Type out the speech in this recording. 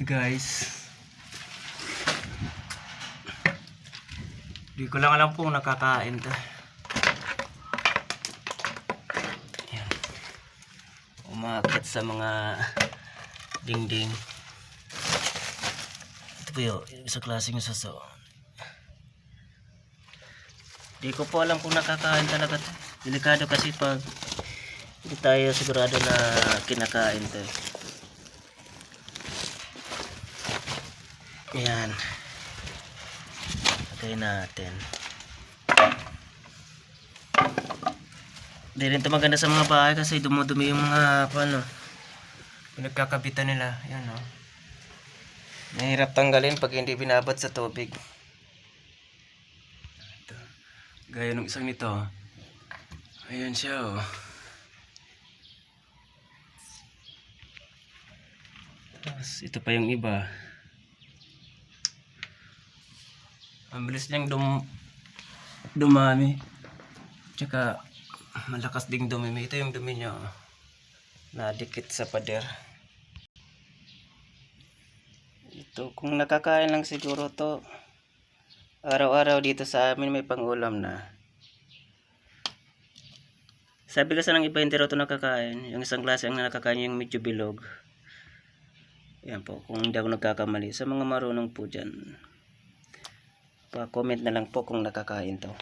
Ito guys. Di ko lang alam kung nakakain to. Yan. Umakit sa mga dingding. Ito po yun, isa klaseng suso. Di ko po alam kung nakakain talaga to. Delikado kasi pag hindi tayo sigurado na kinakain to. Yan. Patay natin. Hindi rin ito maganda sa mga bahay kasi dumudumi yung mga ano, pinagkakabitan nila. Yan o. Mahirap tanggalin pag hindi binabad sa tubig. Ito. Gaya nung isang nito. Ayan siya oh. Tapos ito pa yung iba. Ang bilis niyang dum dumami. Tsaka malakas ding dumimi. Ito yung dumi niya. oh. Nadikit sa pader. Ito, kung nakakain lang siguro to araw-araw dito sa amin may pangulam na. Sabi kasi ng iba hindi raw ito nakakain. Yung isang klase ang nakakain yung medyo bilog. Yan po, kung hindi ako nagkakamali. Sa mga marunong po dyan, pa-comment na lang po kung nakakain to.